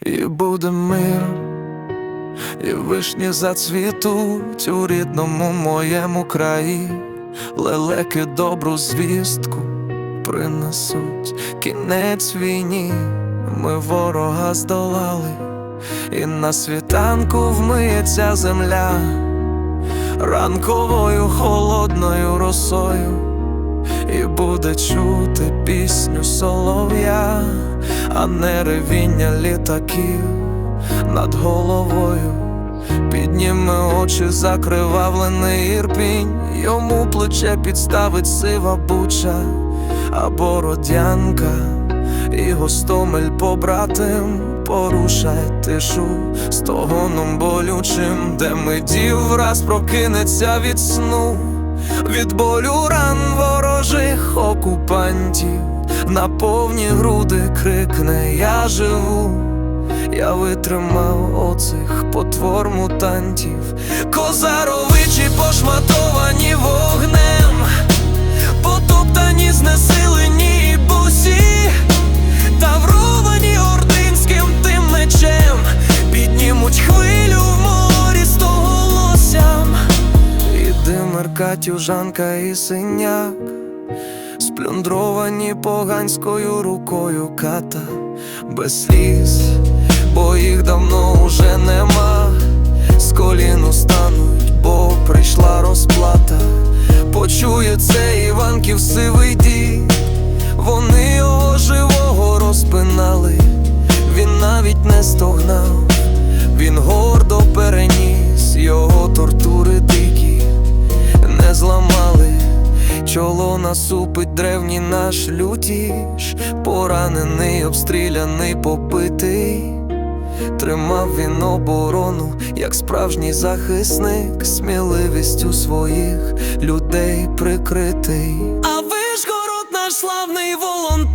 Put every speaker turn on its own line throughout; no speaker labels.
і буде мир, і вишні зацвітуть у рідному моєму краї, лелеки добру звістку принесуть. Кінець війні, ми ворога здолали, і на світанку вмиється земля. Ранковою холодною росою, і буде чути пісню солов'я, а не ревіння літаків. Над головою. Підніме очі закривавлений ірпінь, йому плече підставить сива буча або родянка, і гостомель побратим порушай тишу стогоном болючим, де медів враз прокинеться від сну, від болю ран ворожих окупантів, на повні груди крикне Я живу. Я витримав оцих потвор мутантів, козаровичі пошматовані вогнем, потоптані, знесилені бусі, тавровані ординським тим мечем, піднімуть хвилю в морі стоголоссям. І димер Катюжанка і синяк, сплюндровані поганською рукою ката без сліз, бо їх давно уже нема. З коліну стануть, бо прийшла розплата. Почує це Іванків сивий Чоло насупить древній наш лютіш, поранений, обстріляний, попитий, Тримав він оборону, як справжній захисник, сміливістю своїх людей прикритий. А ви ж город наш славний волонтер,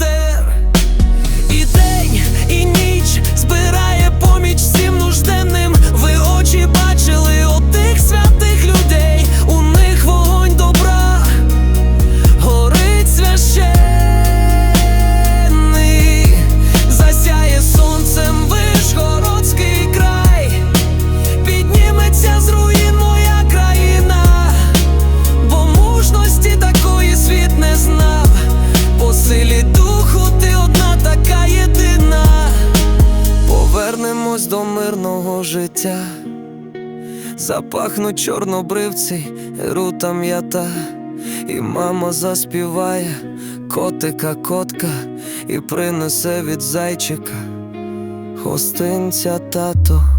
Повернемось до мирного життя. Запахнуть чорнобривці, рута м'ята, і мама заспіває котика котка і принесе від зайчика гостинця тато.